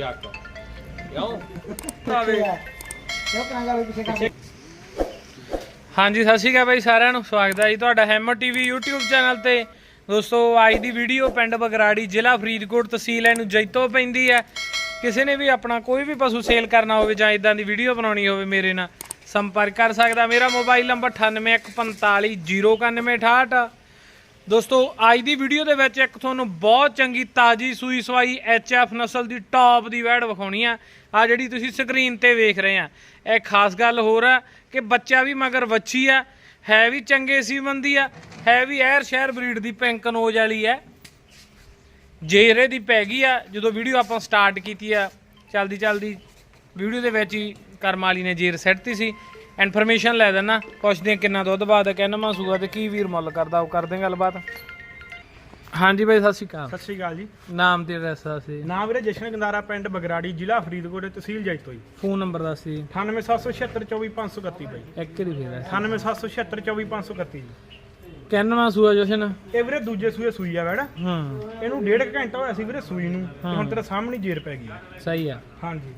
ਕਿਉਂ? ਹਾਂਜੀ ਸਤਿ ਸ਼੍ਰੀ ਅਕਾਲ ਬਾਈ ਸਾਰਿਆਂ ਨੂੰ। ਸਵਾਗਤ ਹੈ ਜੀ ਤੁਹਾਡਾ ਹੈਮਰ ਟੀਵੀ YouTube ਚੈਨਲ ਤੇ। ਦੋਸਤੋ ਅੱਜ ਦੀ ਵੀਡੀਓ ਪਿੰਡ ਬਗਰਾੜੀ ਜ਼ਿਲ੍ਹਾ ਫਰੀਦਕੋਟ ਤਹਿਸੀਲ ਇਹਨੂੰ ਜੈਤੋ ਪੈਂਦੀ ਹੈ। ਕਿਸੇ ਨੇ ਵੀ ਆਪਣਾ ਕੋਈ ਵੀ ਪਸ਼ੂ ਸੇਲ ਕਰਨਾ ਹੋਵੇ ਜਾਂ ਇਦਾਂ ਦੀ ਵੀਡੀਓ ਬਣਾਉਣੀ ਹੋਵੇ ਮੇਰੇ ਨਾਲ ਸੰਪਰਕ ਕਰ ਸਕਦਾ। ਮੇਰਾ ਮੋਬਾਈਲ ਨੰਬਰ 9815409168 ਦੋਸਤੋ, ਅੱਜ ਦੀ ਵੀਡੀਓ ਦੇ ਵਿੱਚ ਇੱਕ ਤੁਹਾਨੂੰ ਬਹੁਤ ਚੰਗੀ ਤਾਜੀ ਸੂਈ ਸਵਾਈ ਐਫ ਨਸਲ ਦੀ ਟੌਪ ਦੀ ਵੈੜ ਵਿਖਾਉਣੀ ਆ। ਆ ਜਿਹੜੀ ਤੁਸੀਂ ਸਕਰੀਨ ਤੇ ਵੇਖ ਰਹੇ ਆ। ਇਹ ਖਾਸ ਗੱਲ ਹੋਰ ਆ ਕਿ ਬੱਚਾ ਵੀ ਮਗਰ ਵੱਛੀ ਆ, ਹੈ ਵੀ ਚੰਗੇ ਸੀਮਨ ਦੀ ਆ, ਹੈ ਵੀ ਐਰ ਸ਼ਹਿਰ ਬਰੀਡ ਦੀ ਪਿੰਕ ਨੋਜ ਵਾਲੀ ਆ। ਜੇਰੇ ਦੀ ਪੈ ਗਈ ਆ, ਜਦੋਂ ਵੀਡੀਓ ਆਪਾਂ ਸਟਾਰਟ ਕੀਤੀ ਆ। ਚਲਦੀ ਚਲਦੀ ਵੀਡੀਓ ਦੇ ਵਿੱਚ ਹੀ ਕਰਮਾਲੀ ਨੇ ਜੇਰ ਸੈੱਟਤੀ ਸੀ। ਇਨਫੋਰਮੇਸ਼ਨ ਲੈ ਦੇਣਾ। ਪੁੱਛਦੇ ਆ ਕਿੰਨਾ ਦੁੱਧ ਬਾਅਦ ਕਹਿੰਦਾ ਸੂਆ ਤੇ ਕੀ ਵੀਰ ਮੁੱਲ ਕਰਦਾ ਉਹ ਕਰਦੇ ਆ ਗੱਲਬਾਤ। ਹਾਂਜੀ ਬਾਈ ਸਤਿ ਸ਼੍ਰੀ ਅਕਾਲ। ਸਤਿ ਸ਼੍ਰੀ ਅਕਾਲ ਜੀ। ਨਾਮ ਤੇ ਐਡਰੈਸ ਦੱਸ ਸੀ। ਨਾਮ ਵੀਰੇ ਜਸ਼ਨ ਗੰਦਾਰਾ ਪਿੰਡ ਬਗਰਾੜੀ ਜ਼ਿਲ੍ਹਾ ਫਰੀਦਕੋਟ ਤਹਿਸੀਲ ਜੈਤੋ ਜੀ ਫੋਨ ਨੰਬਰ ਦੱਸ ਸੀ 9877624531 ਬਾਈ। ਇੱਕ ਹੀ ਫੇਰ 9877624531 ਜੀ। ਕਹਿੰਦਾ ਸੂਆ ਜੋਸ਼ਨ। ਇਹ ਵੀਰੇ ਦੂਜੇ ਸੂਏ ਸੂਈ ਆ ਵੈੜ ਹਾਂ। ਇਹਨੂੰ ਡੇਢ ਕੁ ਘੰਟਾ ਹੋਇਆ ਸੀ ਵੀਰੇ ਸੂਈ ਨੂੰ। ਤੇ ਹੁਣ ਤੇਰੇ ਸਾਹਮਣੇ ਹੀ ਜੇਰ ਪੈ ਗਈ। ਸਹੀ ਆ। ਹਾਂਜੀ।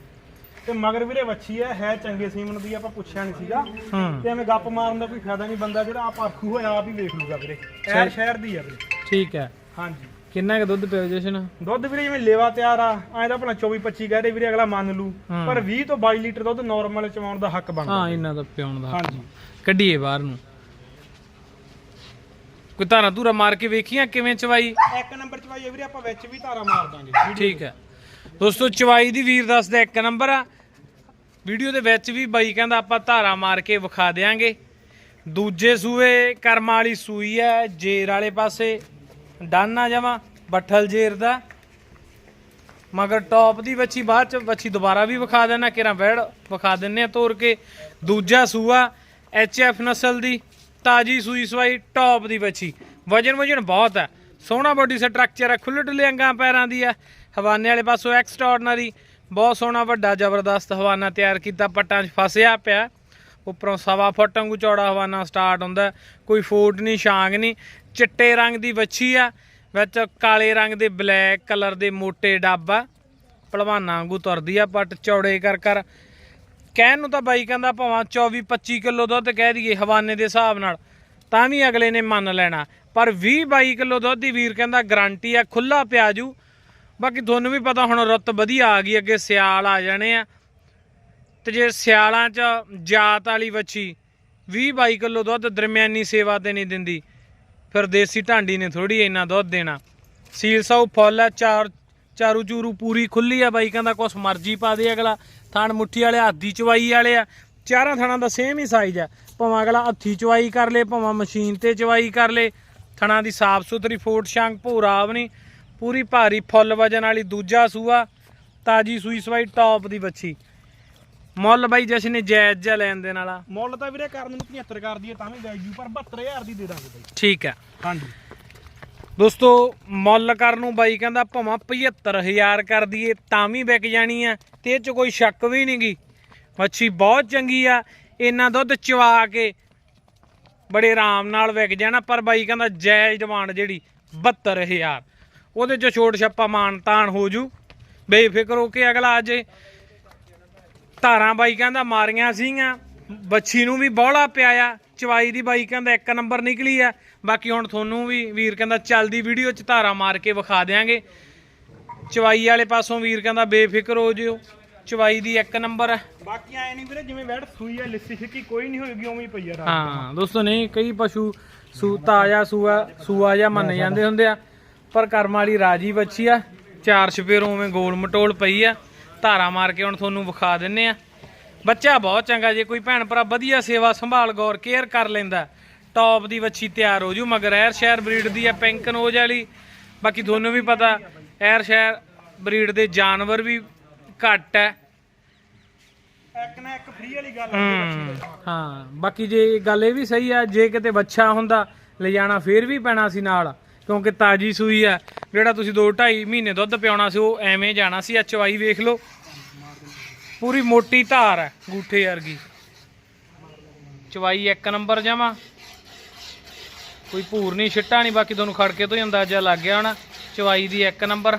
ਤੇ ਮਗਰ ਵੀਰੇ ਵੱਛੀ ਆ ਹੈ ਚੰਗੇ ਸੀਮਨ ਦੀ ਆਪਾਂ ਪੁੱਛਿਆ ਨਹੀਂ ਸੀਗਾ। ਹਾਂ। ਤੇ ਐਵੇਂ ਗੱਪ ਮਾਰਨ ਦਾ ਕੋਈ ਫਾਇਦਾ ਨਹੀਂ ਬੰਦਾ ਜਿਹੜਾ ਆਪ ਆਖੂ ਹੋਇਆ ਆਪ ਹੀ ਵੇਖ ਲੂਗਾ ਵੀਰੇ। ਐਰ ਸ਼ਹਿਰ ਦੀ ਆ ਵੀਰੇ। ਠੀਕ ਹੈ। ਹਾਂਜੀ। ਕਿੰਨਾ ਕੁ ਦੁੱਧ ਪਿਓ ਜੋਸ਼ਨ? ਦੁੱਧ ਵੀਰੇ ਜਿਵੇਂ ਲੇਵਾ ਤਿਆਰ ਆ ਐਂ ਤਾਂ ਆਪਣਾ 24 25 ਕਹਿ ਰਹੇ ਵੀਰੇ ਅਗਲਾ ਮੰਨ ਲੂ। ਹਾਂ। ਪਰ 20 ਤੋਂ 22 ਲੀਟਰ ਦੁੱਧ ਨਾਰਮਲ ਚਵਾਉਣ ਦਾ ਹੱਕ ਬਣਦਾ ਹਾਂ ਇਹਨਾਂ ਦਾ ਪਿਉਣ ਦਾ ਹਾਂਜੀ। ਕੱਢੀਏ ਬਾਹਰ ਨੂੰ। ਕੋਈ ਧਾਰਾ ਧੂਰਾ ਮਾਰ ਕੇ ਵੇਖੀਆਂ ਕਿਵੇਂ ਚਵਾਈ? ਇੱਕ ਨੰਬਰ ਚ ਭਾਈ ਵੀਰੇ ਆਪਾਂ ਵਿੱਚ ਵੀ ਧਾਰਾ ਮਾਰ ਦਾਂਗੇ। ਠੀਕ ਹੈ। ਦੋਸਤੋ, ਚਵਾਈ ਦੀ ਵੀਰ ਦੱਸਦਾ ਇੱਕ ਨੰਬਰ ਆ। ਵੀਡੀਓ ਦੇ ਵਿੱਚ ਵੀ ਬਾਈ ਕਹਿੰਦਾ ਆਪਾਂ ਧਾਰਾ ਮਾਰ ਕੇ ਵਿਖਾ ਦੇਾਂਗੇ ਦੂਜੇ ਸੂਏ ਕਰਮ ਵਾਲੀ ਸੂਈ ਹੈ ਜੇਰ ਵਾਲੇ ਪਾਸੇ। ਡਾਨਾ ਜਮਾ ਬੱਠਲ ਜੇਰ ਦਾ। ਮਗਰ ਟੌਪ ਦੀ ਵੱਛੀ ਬਾਅਦ ਚ ਵੱਛੀ ਦੁਬਾਰਾ ਵੀ ਵਿਖਾ ਦੇਣਾ ਕਿਰਾਂ ਵੈੜ ਵਿਖਾ ਦਿੰਨੇ ਆ ਤੋੜ ਕੇ। ਦੂਜਾ ਸੂਆ ਐਚ ਐਫ ਨਸਲ ਦੀ, ਤਾਜੀ ਸੂਈ ਸਵਾਈ ਟੌਪ ਦੀ ਵੱਛੀ। ਵਜਨ ਵਜਨ ਬਹੁਤ ਹੈ ਸੋਹਣਾ ਬੋਡੀ ਸਟਰਕਚਰ ਹੈ ਖੁੱਲੇ ਡੁੱਲੇ ਅੰਗਾਂ ਪੈਰਾਂ ਦੀ ਆ ਹਵਾਨੇ ਵਾਲੇ ਪਾਸੋਂ ਐਕਸਟਰਾਰਡਨਰੀ ਬਹੁਤ ਸੋਹਣਾ, ਵੱਡਾ, ਜ਼ਬਰਦਸਤ ਹਵਾਨਾ ਤਿਆਰ ਕੀਤਾ, ਪੱਟਾਂ 'ਚ ਫਸਿਆ ਪਿਆ। ਉੱਪਰੋਂ ਸਵਾ ਫੁੱਟ ਵਾਂਗੂ ਚੌੜਾ ਹਵਾਨਾ ਸਟਾਰਟ ਹੁੰਦਾ। ਕੋਈ ਫੋਟ ਨਹੀਂ ਛਾਂਗ ਨਹੀਂ ਚਿੱਟੇ ਰੰਗ ਦੀ ਵੱਛੀ ਆ, ਵਿੱਚ ਕਾਲੇ ਰੰਗ ਦੇ ਬਲੈਕ ਕਲਰ ਦੇ ਮੋٹے ਡੱਬ ਆ। ਭਲਵਾਨਾਂ ਵਾਂਗੂ ਤੁਰਦੀ ਆ ਪੱਟ, ਚੌੜੇ ਕਰ ਕਰ। ਕਹਿਣ ਨੂੰ ਤਾਂ ਬਾਈ ਕਹਿੰਦਾ ਭਾਵਾਂ 24 25 ਕਿਲੋ ਦੁੱਧ ਕਹਿ ਦਈਏ ਹਵਾਨੇ ਦੇ ਹਿਸਾਬ ਨਾਲ। ਤਾਂ ਵੀ ਅਗਲੇ ਨੇ ਮੰਨ ਲੈਣਾ। ਪਰ 20 22 ਕਿਲੋ ਦੁੱਧ ਦੀ ਵੀਰ ਕਹਿੰਦਾ ਗਾਰੰਟੀ ਆ ਖੁੱਲਾ ਪਿਆਜੂ। ਬਾਕੀ ਤੁਹਾਨੂੰ ਵੀ ਪਤਾ ਹੁਣ ਰੁੱਤ ਵਧੀਆ ਆ ਗਈ, ਅੱਗੇ ਸਿਆਲ ਆ ਜਾਣੇ ਆ। ਤੇ ਜੇ ਸਿਆਲਾਂ 'ਚ ਜਾਤ ਵਾਲੀ ਵੱਛੀ 20 22 ਕਿਲੋ ਦੁੱਧ ਦਰਮਿਆਨੀ ਸੇਵਾ ਤੇ ਨਹੀਂ ਦਿੰਦੀ, ਫਿਰ ਦੇਸੀ ਢਾਂਡੀ ਨੇ ਥੋੜੀ ਇੰਨਾ ਦੁੱਧ ਦੇਣਾ। ਸੀਲ ਸਾਊ ਫੁੱਲ ਆ, ਚਾਰ ਚਾਰੂ ਚੂਰੂ ਪੂਰੀ ਖੁੱਲੀ ਆ ਬਾਈ ਕਹਿੰਦਾ ਕੁਛ ਮਰਜ਼ੀ ਪਾ ਦੇ ਅਗਲਾ। ਥਣ ਮੁੱਠੀ ਵਾਲੇ ਹੱਥੀ ਚਵਾਈ ਵਾਲੇ ਆ, ਚਾਰਾਂ ਥਣਾਂ ਦਾ ਸੇਮ ਹੀ ਸਾਈਜ਼ ਆ। ਭਾਵੇਂ ਅਗਲਾ ਹੱਥੀ ਚਵਾਈ ਕਰ ਲੇ, ਭਾਵੇਂ ਮਸ਼ੀਨ ਤੇ ਚਵਾਈ ਕਰ ਲੇ, ਥਣਾਂ ਦੀ ਸਾਫ਼ ਸੁਥਰੀ ਫੋਟ ਸ਼ਾਂਗ ਭੂਰਾ ਵੀ ਨਹੀਂ। ਪੂਰੀ ਭਾਰੀ ਫੁੱਲ ਵਜਨ ਵਾਲੀ ਦੂਜਾ ਸੂਆ ਤਾਜੀ ਸੂਈ ਸਵਾਈ ਟੌਪ ਦੀ ਬੱਚੀ ਮੁੱਲ ਬਾਈ ਜਸ਼ਨ ਨੇ ਜਾਇਜ਼ ਜਿਹਾ ਲੈਣ ਦੇਣ ਵਾਲਾ। ਮੁੱਲ ਤਾਂ ਵੀਰੇ ਕਰਨ ਨੂੰ 75 ਕਰ ਦਈਏ ਤਾਂ ਵੀ ਜਾਈ ਜੂ ਪਰ 72000 ਦੀ ਦੇ ਦਾਂਗੇ ਬਾਈ। ਠੀਕ ਹੈ। ਹਾਂਜੀ। ਦੋਸਤੋ ਮੁੱਲ ਕਰਨ ਨੂੰ ਬਾਈ ਕਹਿੰਦਾ ਭਾਵੇਂ 75000 ਕਰ ਦਈਏ ਤਾਂ ਵੀ ਵਿਕ ਜਾਣੀ ਆ ਤੇ ਇਹ ਚ ਕੋਈ ਸ਼ੱਕ ਵੀ ਨਹੀਂਗੀ ਮੱਛੀ ਬਹੁਤ ਚੰਗੀ ਆ ਇੰਨਾ ਦੁੱਧ ਚਵਾ ਕੇ ਬੜੇ ਆਰਾਮ ਨਾਲ ਵਿਕ ਜਾਣਾ ਪਰ ਬਾਈ ਕਹਿੰਦਾ ਜਾਇਜ਼ ਡਿਮਾਂਡ ਜਿਹੜੀ 72000 ਉਹਦੇ ਚ ਛੋਟ ਛੱਪਾ ਮਾਨ ਤਾਨ ਹੋ ਜੂ। ਬੇਫਿਕਰ ਹੋ ਕੇ ਅਗਲਾ ਅਜੇ ਧਾਰਾਂ ਬਾਈ ਕਹਿੰਦਾ ਮਾਰੀਆਂ ਸੀਗੀਆਂ ਬੱਚੀ ਨੂੰ ਵੀ ਬੋਲਾ ਪਿਆਇਆ ਚਵਾਈ ਦੀ ਬਾਈ ਕਹਿੰਦਾ ਇੱਕ ਨੰਬਰ ਨਿਕਲੀ ਆ। ਬਾਕੀ ਹੁਣ ਤੁਹਾਨੂੰ ਵੀ ਵੀਰ ਕਹਿੰਦਾ ਚੱਲਦੀ ਵੀਡੀਓ ਚ ਧਾਰਾ ਮਾਰ ਕੇ ਵਿਖਾ ਦੇਾਂਗੇ ਚਵਾਈ ਵਾਲੇ ਪਾਸੋਂ ਵੀਰ ਕਹਿੰਦਾ ਬੇਫਿਕਰ ਹੋ ਜਿਓ। ਚਵਾਈ ਦੀ ਇੱਕ ਨੰਬਰ ਆ। ਬਾਕੀ ਐ ਨਹੀਂ ਵੀਰੇ ਜਿਵੇਂ ਵੈੜ ਸੂਈ ਆ ਲਿੱਸੀ ਫਿੱਕੀ ਕੋਈ ਨਹੀਂ ਹੋਏਗੀ ਉਵੇਂ ਹੀ ਪਈ ਆ ਰਾਤ ਹਾਂ ਦੋਸਤੋ ਨਹੀਂ ਕਈ ਪਸ਼ੂ ਸੂ ਤਾਜ਼ਾ ਸੂਆ ਸੂਆ ਜਾਂ ਮੰਨ ਜਾਂਦੇ ਹੁੰਦੇ ਆ। ਪਰ ਕਰਮ ਵਾਲੀ ਰਾਜੀ ਬੱਚੀ ਆ। ਚਾਰ ਛਪੇਰੋਂ ਉਵੇਂ ਗੋਲ ਮਟੋਲ ਪਈ ਆ। ਧਾਰਾ ਮਾਰ ਕੇ ਹੁਣ ਤੁਹਾਨੂੰ ਵਿਖਾ ਦਿੰਨੇ ਆ। ਬੱਚਾ ਬਹੁਤ ਚੰਗਾ ਜੇ ਕੋਈ ਭੈਣ ਭਰਾ ਵਧੀਆ ਸੇਵਾ ਸੰਭਾਲ ਗੌਰ ਕੇਅਰ ਕਰ ਲੈਂਦਾ। ਟੌਪ ਦੀ ਵੱਛੀ ਤਿਆਰ ਹੋ ਜੂ ਮਗਰ ਐਰ ਸ਼ਹਿਰ ਬਰੀਡ ਦੀ ਆ ਪਿੰਕ ਨੋਜ ਵਾਲੀ। ਬਾਕੀ ਤੁਹਾਨੂੰ ਵੀ ਪਤਾ ਐਰ ਸ਼ਹਿਰ ਬਰੀਡ ਦੇ ਜਾਨਵਰ ਵੀ ਘੱਟ ਐ। ਇੱਕ ਨਾ ਇੱਕ ਫ੍ਰੀ ਵਾਲੀ ਗੱਲ। ਹਾਂ ਬਾਕੀ ਜੇ ਗੱਲ ਇਹ ਵੀ ਸਹੀ ਆ ਜੇ ਕਿਤੇ ਬੱਚਾ ਹੁੰਦਾ ਲਿਜਾਣਾ ਫੇਰ ਵੀ ਪੈਣਾ ਸੀ ਨਾਲ। ਕਿਉਂਕਿ ਤਾਜੀ ਸੂਈ ਆ। ਜਿਹੜਾ ਤੁਸੀਂ 2 2.5 ਮਹੀਨੇ ਦੁੱਧ ਪਿਆਉਣਾ ਸੀ, ਉਹ ਐਵੇਂ ਜਾਣਾ ਸੀ। ਆ ਚਵਾਈ ਵੇਖ ਲਓ। ਪੂਰੀ ਮੋਟੀ ਧਾਰ ਹੈ ਗੂਠੇ ਵਰਗੀ। ਚਵਾਈ ਇੱਕ ਨੰਬਰ ਜਮਾ। ਕੋਈ ਭੂਰ ਨਹੀਂ, ਛਿੱਟਾ ਨਹੀਂ, ਬਾਕੀ ਤੁਹਾਨੂੰ ਖੜਕੇ ਤੋਂ ਹੀ ਅੰਦਾਜ਼ਾ ਲੱਗ ਗਿਆ ਹੋਣਾ। ਚਵਾਈ ਦੀ ਇੱਕ ਨੰਬਰ।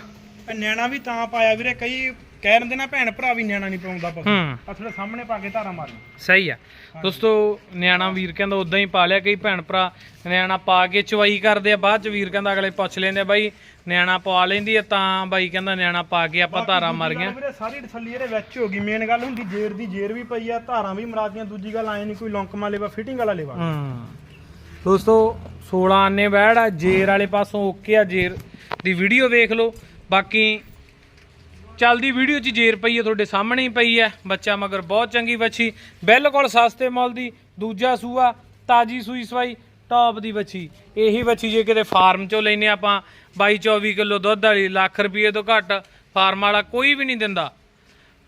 ਇਹ ਨਿਆਣਾ ਵੀ ਤਾਂ ਪਾਇਆ ਵੀਰੇ, ਕਈ ਕਹਿ ਦਿੰਦੇ ਨਾ ਭੈਣ ਭਰਾ ਵੀ ਨਿਆਣਾ ਨਹੀਂ ਪਾਉਂਦਾ ਪਸ਼ੂ ਹੂੰ। ਅਸਲੇ ਸਾਹਮਣੇ ਪਾ ਕੇ ਧਾਰਾ ਮਾਰੀ ਸਹੀ ਆ। ਦੋਸਤੋ ਨਿਆਣਾ ਵੀਰ ਕਹਿੰਦਾ ਉਦਾਂ ਹੀ ਪਾ ਲਿਆ ਕਈ ਭੈਣ ਭਰਾ। ਨਿਆਣਾ ਪਾ ਕੇ ਚਵਾਈ ਕਰਦੇ ਆ ਬਾਅਦ ਚ ਵੀਰ ਕਹਿੰਦਾ ਅਗਲੇ ਪੁੱਛ ਲੈਂਦੇ ਆ ਬਾਈ ਨਿਆਣਾ ਪਵਾ ਲੈਂਦੀ ਆ ਤਾਂ ਬਾਈ ਕਹਿੰਦਾ ਨਿਆਣਾ ਪਾ ਕੇ ਆਪਾਂ ਧਾਰਾ ਮਾਰ ਗੱਲ ਵੀਰੇ ਸਾਰੀ ਤਸੱਲੀ ਇਹਦੇ ਵਿੱਚ ਹੋ ਗਈ। ਮੇਨ ਗੱਲ ਹੁੰਦੀ ਜੇਰ ਦੀ ਜੇਰ ਵੀ ਪਈ ਆ ਧਾਰਾਂ ਵੀ ਮਰਾਦੀਆਂ ਦੂਜੀ ਗੱਲ ਆਏ ਨਹੀਂ ਕੋਈ ਲੌਂਕਮਾ ਲੇਵਾ ਫਿਟਿੰਗ ਵਾਲਾ ਲੇਵਾ। ਹੂੰ। ਦੋਸਤੋ 16 ਆਨੇ ਬੈੜ ਆ ਜੇਰ ਵਾਲੇ ਪਾਸੋਂ ਓਕੇ ਆ ਜੇਰ ਦੀ ਵੀਡੀਓ ਵੇਖ ਲਓ। ਬਾਕੀ ਚੱਲਦੀ ਵੀਡੀਓ 'ਚ ਜੇਰ ਪਈ ਹੈ, ਤੁਹਾਡੇ ਸਾਹਮਣੇ ਹੀ ਪਈ ਹੈ। ਬੱਚਾ ਮਗਰ ਬਹੁਤ ਚੰਗੀ ਬੱਚੀ ਬਿਲਕੁਲ ਸਸਤੇ ਮੁੱਲ ਦੀ, ਦੂਜਾ ਸੂਆ, ਤਾਜੀ ਸੂਈ ਸਵਾਈ ਟੌਪ ਦੀ ਬੱਚੀ ਇਹੀ ਬੱਚੀ ਜੇ ਕਿਤੇ ਫਾਰਮ 'ਚੋਂ ਲੈਨੇ ਆਪਾਂ 22 24 ਕਿਲੋ ਦੁੱਧ ਵਾਲੀ, ਲੱਖ ਰੁਪਏ ਤੋਂ ਘੱਟ ਫਾਰਮ ਵਾਲਾ ਕੋਈ ਵੀ ਨਹੀਂ ਦਿੰਦਾ।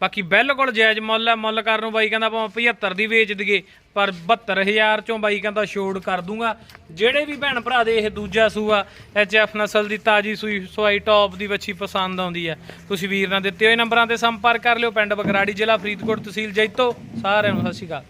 ਬਾਕੀ ਬਿਲਕੁਲ ਜਾਇਜ਼ ਮੁੱਲ ਹੈ, ਮੁੱਲ ਕਰਨ ਨੂੰ ਬਾਈ ਕਹਿੰਦਾ ਆਪਾਂ 75 ਦੀ ਵੇਚ ਦਈਏ, ਪਰ 72000 ਚੋਂ ਬਾਈ ਕਹਿੰਦਾ ਛੋੜ ਕਰ ਦੂੰਗਾ। ਜਿਹੜੇ ਵੀ ਭੈਣ ਭਰਾ ਦੇ ਇਹ ਦੂਜਾ ਸੂਆ ਐਫ ਨਸਲ ਦੀ ਤਾਜੀ ਸੂਈ, ਸਵਾਈ ਟੌਪ ਦੀ ਵੱਛੀ ਪਸੰਦ ਆਉਂਦੀ ਹੈ। ਤੁਸੀਂ ਵੀਰ ਨਾਲ ਦਿੱਤੇ ਹੋਏ ਨੰਬਰਾਂ ਤੇ ਸੰਪਰਕ ਕਰ ਲਿਓ, ਪਿੰਡ ਬਗਰਾੜੀ ਜ਼ਿਲ੍ਹਾ ਫਰੀਦਕੋਟ ਤਹਿਸੀਲ ਜੈਤੋ, ਸਾਰਿਆਂ ਨੂੰ ਸਤਿ ਸ਼੍ਰੀ ਅਕਾਲ।